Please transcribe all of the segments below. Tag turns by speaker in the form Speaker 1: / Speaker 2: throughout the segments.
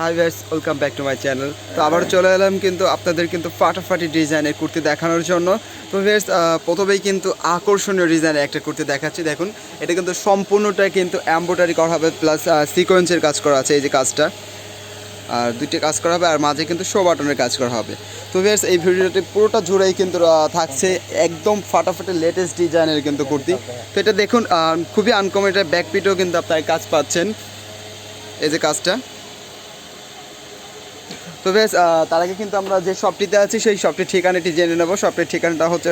Speaker 1: High vice welcome back to my channel তো আবার চলে এলাম কিন্তু আপনাদের কিন্তু ফাটাফাটি ডিজাইনের কুর্তি দেখানোর জন্য। তো ভাইস প্রথমেই কিন্তু আকর্ষণীয় ডিজাইনের একটা কুর্তি দেখাচ্ছি। দেখুন, এটা কিন্তু সম্পূর্ণটা কিন্তু এম্ব্রয়ডারি করা হবে প্লাস সিকোয়েন্সের কাজ করা আছে এই যে কাজটা। আর দুইটি কাজ করা হবে, আর মাঝে কিন্তু শো বাটনের কাজ করা হবে। তো ভিয়ার্স এই ভিডিওটি পুরোটা জুড়েই কিন্তু থাকছে একদম ফাটাফাটি লেটেস্ট ডিজাইনের কিন্তু কুর্তি। তো এটা দেখুন খুবই আনকমন এটা ব্যাকপিটেও কিন্তু আপনার কাজ পাচ্ছেন। এই যে কাজটা। তো বেশ তার আগে কিন্তু আমরা যে শপটিতে আছি, সেই শপটির ঠিকানাটি জেনে নেব। শপটির ঠিকানাটা হচ্ছে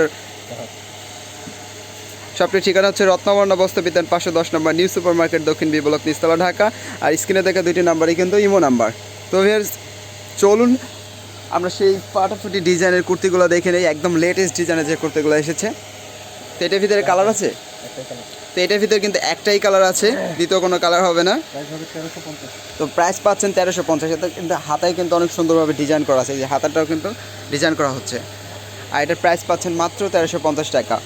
Speaker 1: শপটির ঠিকানা হচ্ছে রত্নবর্ণ বস্ত্রবিদ্যান, পাঁচশো দশ নম্বর নিউ সুপার মার্কেট দক্ষিণ বি ব্লক নিস্তলা ঢাকা। আর স্ক্রিনে দেখা দুইটি নাম্বারই কিন্তু ইমো নাম্বার। তো ভিউয়ার্স, চলুন, আমরা সেই ফাটাফাটি ডিজাইনের কুর্তিগুলো দেখে নেই। একদম লেটেস্ট ডিজাইনের যে কুর্তিগুলো এসেছে। তো এটার ভিতরে কালার আছে? তো এটার ভিতরে কিন্তু একটাই কালার আছে দ্বিতীয় কোনো কালার হবে না। তো প্রাইস পাচ্ছেন তেরোশো পঞ্চাশ। এটা কিন্তু হাতায় কিন্তু অনেক সুন্দরভাবে ডিজাইন করা আছে। এই যে হাতাটাও কিন্তু ডিজাইন করা হচ্ছে। আর এটার প্রাইস পাচ্ছেন মাত্র তেরোশো পঞ্চাশ টাকা।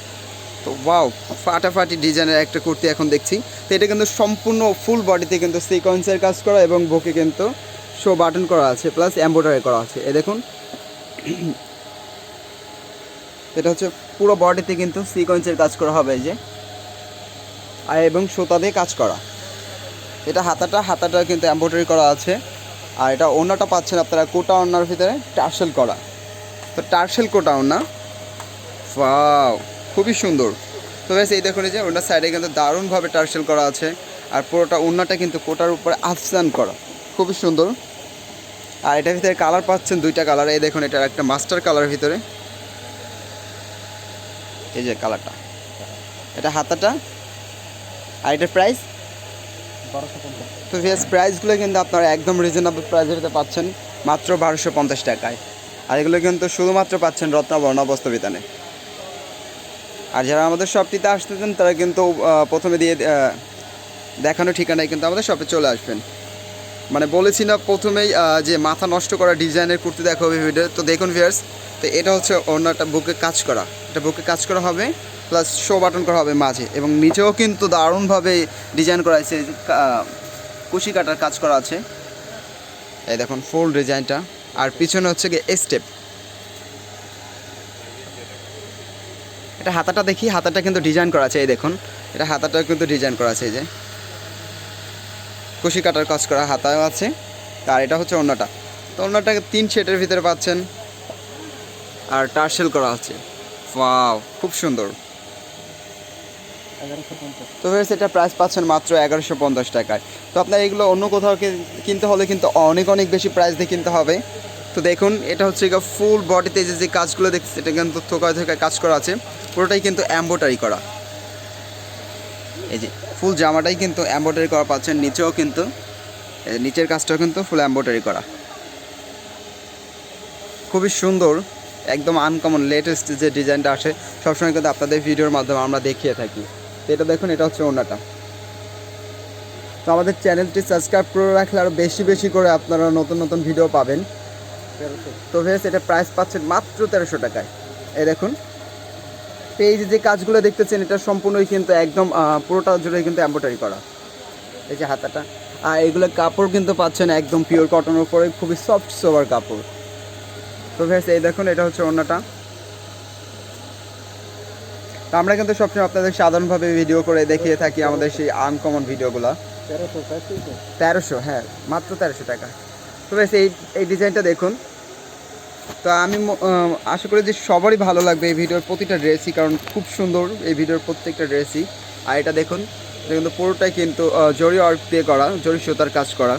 Speaker 1: তো ওয়াও ফাটাফাটি ডিজাইনের একটা কুর্তি এখন দেখছি। তো এটা কিন্তু সম্পূর্ণ ফুল বডিতে কিন্তু সিকোয়েন্সের কাজ করা এবং বুকে কিন্তু শো বাটন করা আছে প্লাস এম্ব্রয়ডারি করা আছে। এ দেখুন। এটা হচ্ছে পুরো বডিতে কিন্তু সিকোয়েন্সের কাজ করা হবে যে। আর এবং সুতা দিয়ে কাজ করা। এটা হাতাটা হাতাটা কিন্তু এম্ব্রয়ডারি করা আছে। আর এটা ওনাটা পাচ্ছেন আপনারা কোটা ওনার ভিতরে টার্সেল করা। তো টার্সেল কোটা ওনা ওয়াও, খুবই সুন্দর। তো বেশ, এই দেখুন এই যে ওনার সাইডে কিন্তু দারুণভাবে টার্সেল করা আছে। আর পুরোটা ওনাটা কিন্তু কোটার উপরে আফসান করা। খুবই সুন্দর। আর এটার ভিতরে কালার পাচ্ছেন দুইটা কালার। এই দেখুন, এটার একটা মাস্টার কালার ভিতরে। এই যে কালারটা। এটা হাতাটা আর এটার প্রাইস তো ভিএস প্রাইসগুলো কিন্তু আপনারা একদম রিজনেবল প্রাইসেতে পাচ্ছেন মাত্র বারোশো পঞ্চাশ টাকায়। আর এগুলো কিন্তু শুধুমাত্র পাচ্ছেন রত্নাবর্ণ বস্ত্রবিতানে। আর যারা আমাদের শপটিতে আসতেছেন তারা কিন্তু প্রথমে দিয়ে দেখানো ঠিকানায় কিন্তু আমাদের শপে চলে আসবেন। মানে বলেছি না প্রথমেই যে মাথা নষ্ট করা ডিজাইনের কুর্তি দেখা হবে ভিডিও তো। দেখুন ভিয়ার্স তো এটা হচ্ছে অন্য একটা বুকে কাজ করা। এটা বুকে কাজ করা হবে। প্লাস শো বাটন করা হবে মাঝে এবং নিচেও কিন্তু দারুণভাবে ডিজাইন করা আহ, কুশি কাটার কাজ করা আছে। এই দেখুন ফুল ডিজাইনটা আর পিছনে হচ্ছে গিয়ে স্টেপ এটা হাতাটা দেখি হাতাটা কিন্তু ডিজাইন করা আছে এই দেখুন। এটা হাতাটা কিন্তু ডিজাইন করা আছে এই যে। কুশি কাটার কাজ করা হাতাও আছে। আর এটা হচ্ছে অন্যটা তো অন্যটাকে তিন শেডের ভিতরে পাচ্ছেন। আর টার্সেল করা আছে। খুব সুন্দর। তো হয়েছে এটা প্রাইস পাচ্ছেন মাত্র এগারোশো পঞ্চাশ টাকায়। তো আপনার এগুলো অন্য কোথাও কিনতে হলে কিন্তু অনেক অনেক বেশি প্রাইস দিয়ে কিনতে হবে। তো দেখুন, এটা হচ্ছে ফুল বডিতে যে যে কাজগুলো দেখছি এটা কিন্তু থোকায় থোকায় কাজ করা আছে। পুরোটাই কিন্তু এম্বোটারি করা। এই যে ফুল জামাটাই কিন্তু এম্বোটারি করা পাচ্ছেন, নিচেও কিন্তু নিচের কাজটাও কিন্তু ফুল এম্বোটারি করা। খুবই সুন্দর, একদম আনকমন লেটেস্ট যে ডিজাইনটা আসে, সবসময় কিন্তু আপনাদের ভিডিওর মাধ্যমে আমরা দেখিয়ে থাকি। তো এটা দেখুন, এটা হচ্ছে ওনাটা তো আমাদের চ্যানেলটি সাবস্ক্রাইব করে রাখলে আরও বেশি বেশি করে আপনারা নতুন নতুন ভিডিও পাবেন। তো ভেস এটা প্রাইস পাচ্ছেন মাত্র তেরোশো টাকায়। এই দেখুন তো এই যে কাজগুলো দেখতেছেন, এটা সম্পূর্ণই কিন্তু একদম পুরোটা জুড়ে কিন্তু এম্ব্রয়ডারি করা। এই যে হাতাটা। আর এগুলো কাপড় কিন্তু পাচ্ছেন একদম পিওর কটনের উপরে, খুবই সফট সোভার কাপড়। তো ভেস এই দেখুন, এটা হচ্ছে অন্যটা তো আমরা কিন্তু সবসময় আপনাদের সাধারণভাবে ভিডিও করে দেখিয়ে থাকি আমাদের সেই আনকমন ভিডিওগুলো তেরোশো হ্যাঁ মাত্র তেরোশো টাকা। তো বেশ এই এই ডিজাইনটা দেখুন। তো আমি আশা করি যে সবারই ভালো লাগবে এই ভিডিওর প্রতিটা ড্রেসই কারণ খুব সুন্দর এই ভিডিওর প্রত্যেকটা ড্রেসই আর এটা দেখুন এটা কিন্তু পুরোটাই কিন্তু জরি ওয়ার্ক দিয়ে করা জরি সুতার কাজ করা।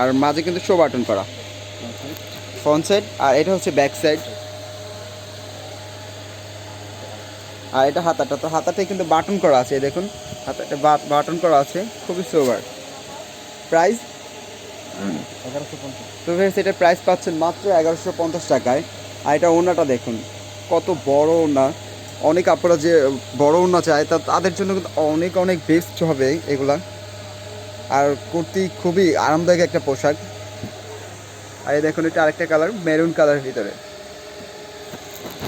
Speaker 1: আর মাঝে কিন্তু শো বাটন করা। ফ্রন্ট সাইড আর এটা হচ্ছে ব্যাক সাইড আর এটা হাতাটা তো হাতাটাই কিন্তু বাটন করা আছে দেখুন। হাতাটা বাটন করা আছে খুবই সোবার প্রাইস এগারোশো তো ভেবেছি এটা প্রাইস পাচ্ছেন মাত্র এগারোশো পঞ্চাশ টাকায়। আর এটা ওনাটা দেখুন কত বড় ওনা অনেক আপনারা যে বড় ওনা চায় তা তাদের জন্য কিন্তু অনেক অনেক বেস্ট হবে এগুলা। আর কুর্তি খুবই আরামদায়ক একটা পোশাক। আর এই দেখুন এটা আরেকটা কালার মেরুন কালার ভিতরে।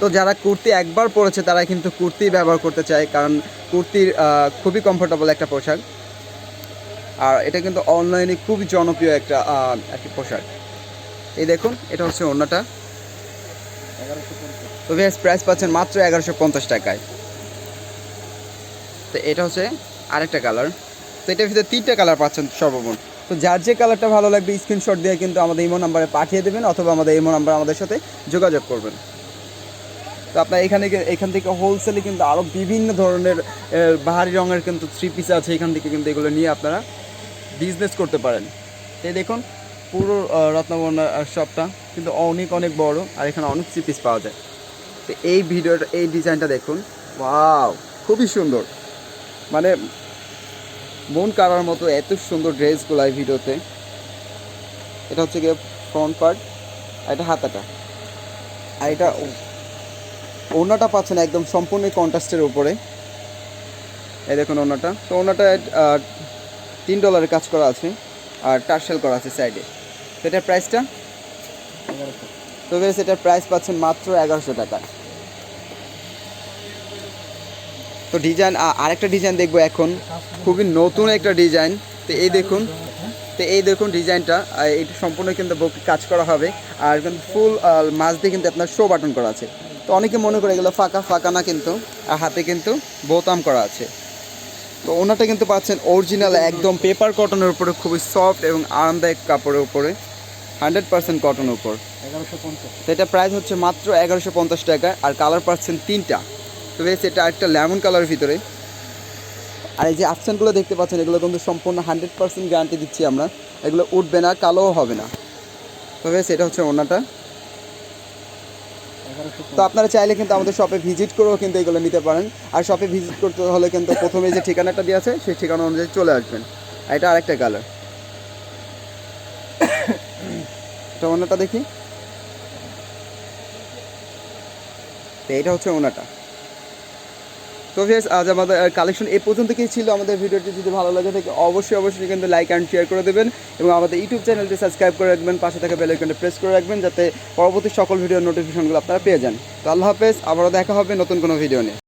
Speaker 1: তো যারা কুর্তি একবার পরেছে তারা কিন্তু কুর্তি ব্যবহার করতে চায়, কারণ কুর্তির খুবই কমফোর্টেবল একটা পোশাক। আর এটা কিন্তু অনলাইনে খুবই জনপ্রিয় একটা একটি পোশাক। এই দেখুন, এটা হচ্ছে অন্যটা তো ভেস প্রাইস পাচ্ছেন মাত্র এগারোশো পঞ্চাশ টাকায়। তো এটা হচ্ছে আরেকটা কালার তো এটার ভিতরে তিনটা কালার পাচ্ছেন সর্বমোট। তো যার যে কালারটা ভালো লাগবে স্ক্রিনশট দিয়ে কিন্তু আমাদের ইমো নাম্বারে পাঠিয়ে দেবেন, অথবা আমাদের ইমো নাম্বার আমাদের সাথে যোগাযোগ করবেন। তো আপনার এখানে এখান থেকে হোলসেলে কিন্তু আরও বিভিন্ন ধরনের বাহারি রঙের কিন্তু থ্রি পিস আছে এখান থেকে কিন্তু এগুলো নিয়ে আপনারা বিজনেস করতে পারেন। এই দেখুন, পুরো রত্নবর্ণ শপটা কিন্তু অনেক অনেক বড় আর এখানে অনেক থ্রি পিস পাওয়া যায়। তো এই ভিডিওটা, এই ডিজাইনটা দেখুন, ওয়াও, খুবই সুন্দর। মানে মন কাড়ার মতো এত সুন্দর ড্রেসগুলো এই ভিডিওতে। এটা হচ্ছে গিয়ে ফ্রন্ট পার্ট আর এটা হাতাটা। আর এটা ওনাটা পাচ্ছেন একদম সম্পূর্ণ কন্ট্রাস্টের উপরে। এই দেখুন ওনাটা তো ওনাটা তিন ডলারের কাজ করা আছে আর টার্সেল করা আছে সাইডে তো এটার প্রাইসটা তো বেশ এটার প্রাইস পাচ্ছেন মাত্র এগারোশো টাকা। তো ডিজাইন আরেকটা ডিজাইন দেখব এখন। খুবই নতুন একটা ডিজাইন তো এই দেখুন, তো এই দেখুন ডিজাইনটা এটা সম্পূর্ণ কিন্তু কাজ করা হবে। আর কিন্তু ফুল মাছ দিয়ে কিন্তু আপনার শো বাটন করা আছে। তো অনেকে মনে করে এগুলো ফাঁকা ফাঁকা না কিন্তু আর হাতে কিন্তু বোতাম করা আছে। তো ওনাটা কিন্তু পাচ্ছেন অরিজিনাল একদম পেপার কটনের উপরে খুবই সফট এবং আরামদায়ক কাপড়ের উপরে হান্ড্রেড পার্সেন্ট কটনের উপর।
Speaker 2: এগারোশো পঞ্চাশ।
Speaker 1: এটা প্রাইস হচ্ছে মাত্র এগারোশো পঞ্চাশ টাকা আর কালার পাচ্ছেন তিনটা। তো বেশ এটা একটা লেমন কালারের ভিতরে। আর এই যে আফসানগুলো দেখতে পাচ্ছেন এগুলো কিন্তু সম্পূর্ণ হান্ড্রেড পার্সেন্ট গ্যারান্টি দিচ্ছি আমরা। এগুলো উঠবে না কালোও হবে না। তো বেশ এটা হচ্ছে ওনাটা। তো আপনারা চাইলে কিন্তু আমাদের শপে ভিজিট করেও কিন্তু এগুলো নিতে পারেন। আর শপে ভিজিট করতে হলে কিন্তু প্রথমে যে ঠিকানাটা দিয়ে আছে, সেই ঠিকানা অনুযায়ী চলে আসবেন। এটা আরেকটা কালার এটা ওনাটা দেখি। এটা হচ্ছে ওনাটা। তো ফেস আজ আমাদের কালেকশন এ পর্যন্ত কি ছিল। আমাদের ভিডিওটি যদি ভালো লাগে থাকে, অবশ্যই অবশ্যই কিন্তু লাইক অ্যান্ড শেয়ার করে দেবেন এবং আমাদের ইউটিউব চ্যানেলটি সাবস্ক্রাইব করে রাখবেন। পাশে থাকা বেল আইকনটা প্রেস করে রাখবেন যাতে পরবর্তী সকল ভিডিওর নোটিফিকেশনগুলো আপনারা পেয়ে যান। তো আল্লাহ হাফেজ, আবারও দেখা হবে নতুন কোনো ভিডিও নিয়ে।